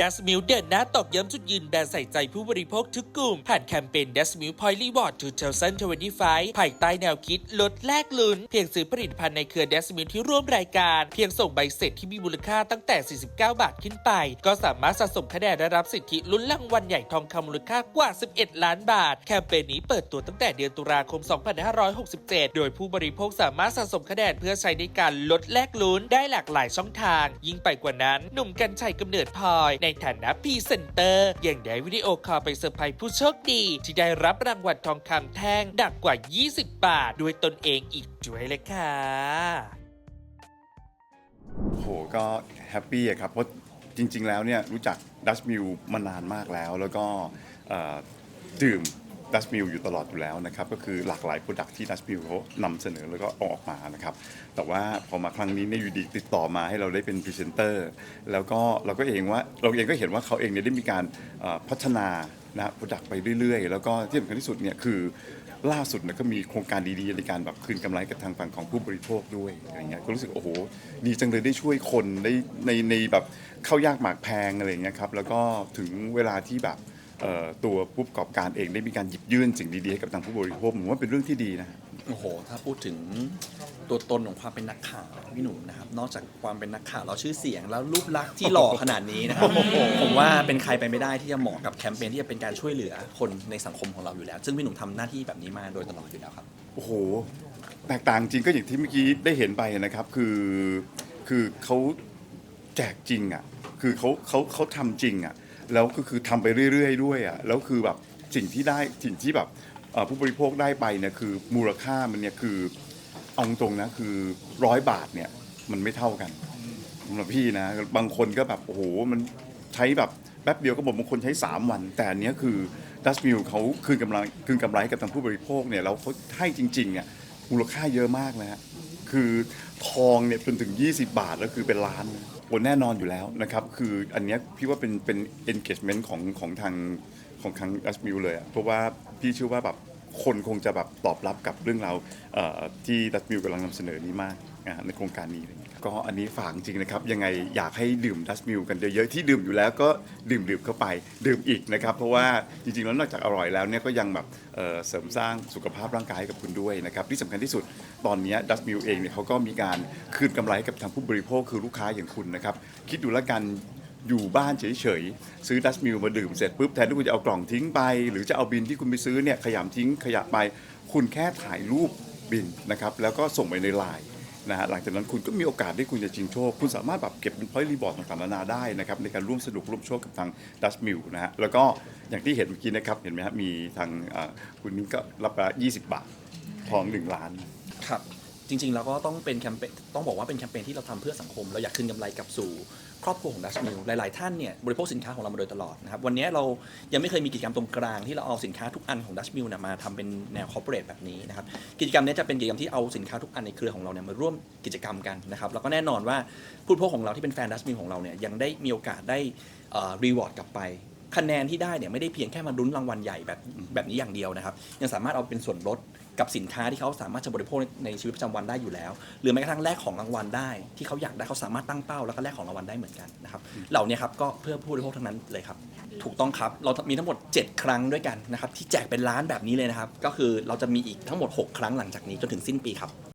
ดัสมิลเดินหน้าตอกย้ำจุดยืนแบรนด์ใส่ใจผู้บริโภคทุกกลุ่ม ผ่านแคมเปญดัสมิลพอยต์รีวอร์ด2025ภายใต้แนวคิดลดแลกลุ้น เพียงซื้อผลิตภัณฑ์ในเครือดัสมิลที่ร่วมรายการ เพียงส่งใบเสร็จที่มีมูลค่าตั้งแต่ 49 บาทขึ้นไป ก็สามารถสะสมคะแนนและรับสิทธิลุ้นรางวัลใหญ่ทองคำมูลค่ากว่า 11 ล้านบาท แคมเปญนี้เปิดตัวตั้งแต่เดือนตุลาคม 2567 โดยผู้บริโภคสามารถสะสมคะแนนเพื่อใช้ในการลดแลกลุ้นได้หลากหลายช่องทาง ยิ่งไปกว่านั้น หนุ่มกัญชัยกำเนิดพลอยในฐานะพรีเซนเตอร์ ยังได้วิดีโอคอลไปเซอร์ไพรส์ผู้โชคดี ที่ได้รับรางวัลทองคำแท่งหนักกว่า 20 บาท ด้วยตนเองอีกด้วยเลยค่ะโหก็แฮปปี้ครับเพราะจริง ๆ แล้วเนี่ยรู้จักดัชมิวมานานมากแล้ว แล้วก็ดื่ม ดัชมิลอยู่ตลอดอยู่แล้วนะครับก็คือหลากหลายโปรดักที่ดัชมิลเขานำเสนอแล้วก็เอาออกมานะครับแต่ว่าพอมาครั้งนี้เนี่ยอยู่ดีติดต่อมาให้เราได้เป็นพรีเซนเตอร์แล้วก็เราก็เองว่าเราเองก็เห็นว่าเขาเองเนี่ยได้มีการพัฒนานะโปรดักไปเรื่อยๆ แล้วก็ที่สำคัญที่สุดเนี่ยคือล่าสุดเนี่ยก็มีโครงการดีๆในการแบบคืนกำไรกับทางฝั่งของผู้บริโภคด้วยอะไรเงี้ยก็รู้สึกโอ้โห ดีจังเลยได้ช่วยคนได้ในในแบบเข้ายากหมากแพงอะไรเงี้ยครับแล้วก็ถึงเวลาที่แบบ ตัวผู้ประกอบการเองได้มีการหยิบยื่นสิ่งดีๆให้กับทางผู้บริโภคผมว่าเป็นเรื่องที่ดีนะโอ้โห ถ้าพูดถึงตัวตนของความเป็นนักข่าวพี่หนุ่มนะครับ นอกจากความเป็นนักข่าวเราชื่อเสียงแล้วรูปลักษณ์ที่หล่อขนาดนี้นะครับผมว่าเป็นใครไปไม่ได้ที่จะเหมาะกับแคมเปญที่จะเป็นการช่วยเหลือคนในสังคมของเราอยู่แล้ว ซึ่งพี่หนุ่มทำหน้าที่แบบนี้มาโดยตลอดอยู่แล้วครับโอ้โหแตกต่างจริงก็อย่างที่เมื่อกี้ได้เห็นไปนะครับคือคือเขาแจกจริงอะคือเขาเขาเขาทำจริงอะ แล้วก็คือทำไปเรื่อยๆด้วยอะแล้วคือแบบสิ่งที่ได้สิ่งที่แบบเอ่อผู้บริโภคได้ไปเนี่ยคือมูลค่ามันเนี่ยคือเอาตรงนะคือร้อยบาทเนี่ยมันไม่เท่ากันสำหรับพี่นะบางคนก็แบบโอ้โหมันใช้แบบแป๊บเดียวก็หมดบางคนใช้ 3 วัน แต่อันเนี้ยคือดัสมิลเขาคืนกำไรคืนกำไรให้กับทางผู้บริโภคเนี่ยแล้วเขาให้จริงๆอะมูลค่าเยอะมากนะฮะคือทองเนี่ยจนถึง 20 บาทแล้วคือเป็นล้าน โอแน่นอนอยู่แล้วนะครับ คืออันเนี้ยพี่ว่าเป็นเป็น engagement ของของทางของทางดัสมิวเลยอะเพราะว่าพี่เชื่อว่าแบบคนคงจะแบบตอบรับกับเรื่องราวเอ่อที่ดัสมิวกำลังนำเสนอนี้มากนะฮะในโครงการนี้อะไรอย่างเงี้ย ก็อันนี้ฝากจริงนะครับ ยังไงอยากให้ดื่มดัสมิลกันเยอะๆที่ดื่มอยู่แล้วก็ดื่มดื่มเข้าไปดื่มอีกนะครับ เพราะว่าจริงๆแล้วนอกจากอร่อยแล้วเนี่ยก็ยังแบบเอ่อเสริมสร้างสุขภาพร่างกายให้กับคุณด้วยนะครับที่สำคัญที่สุดตอนนี้ดัสมิลเองเนี่ยเขาก็มีการคืนกำไรให้กับทางผู้บริโภคคือลูกค้าอย่างคุณนะครับคิดดูแล้วกัน อยู่บ้านเฉยๆ ซื้อดัสมิลมาดื่มเสร็จปุ๊บแทนที่คุณจะเอากล่องทิ้งไป หรือจะเอาบินที่คุณไปซื้อเนี่ยขยำทิ้งขยะไป คุณแค่ถ่ายรูปบินนะครับแล้วก็ส่งไปในไลน์ นะฮะหลังจากนั้นคุณก็มีโอกาสที่คุณจะชิงโชค คุณสามารถแบบเก็บเป็นพอยต์รีบอร์ดต่างๆนานาได้นะครับในการร่วมสนุกร่วมโชคกับทางดัสมิลนะฮะแล้วก็อย่างที่เห็นเมื่อกี้นะครับเห็นไหมครับมีทางอ่าคุณนิ้งก็รับไป20 บาททองหนึ่งล้าน ครับ จริงๆเราก็ต้องเป็นแคมเปญต้องบอกว่าเป็นแคมเปญที่เราทำเพื่อสังคม เราอยากคืนกำไรกลับสู่ครอบครัวของดัชมิลหลายๆท่านเนี่ยบริโภคสินค้าของเรามาโดยตลอดนะครับวันนี้เรายังไม่เคยมีกิจกรรมตรงกลางที่เราเอาสินค้าทุกอันของดัชมิลมาทำเป็นแนวคอร์เปอเรทแบบนี้นะครับกิจกรรมนี้จะเป็นกิจกรรมที่เอาสินค้าทุกอันในเครือของเราเนี่ยมาร่วมกิจกรรมกันนะครับแล้วก็แน่นอนว่าผู้บริโภคของเราที่เป็นแฟนดัชมิลของเราเนี่ยยังได้มีโอกาสได้รีวอร์ดกลับไปคะแนนที่ได้เนี่ยไม่ได้เพียงแค่มาลุ้นรางวัลใหญ่แบบแบบนี้อย่างเดียวนะครับยังสามารถเอาเป็นส่วนลด กับสินค้าที่เขาสามารถจะบริโภคในชีวิตประจำวันได้อยู่แล้ว หรือแม้กระทั่งแลกของรางวัลได้ ที่เขาอยากได้เขาสามารถตั้งเป้าแล้วก็แลกของรางวัลได้เหมือนกันนะครับเหล่านี้ครับก็เพื่อผู้บริโภคทั้งนั้นเลยครับ ถูกต้องครับเรามีทั้งหมด 7 ครั้งด้วยกันนะครับที่แจกเป็นล้านแบบนี้เลยนะครับก็คือเราจะมีอีกทั้งหมด 6 ครั้งหลังจากนี้จนถึงสิ้นปีครับ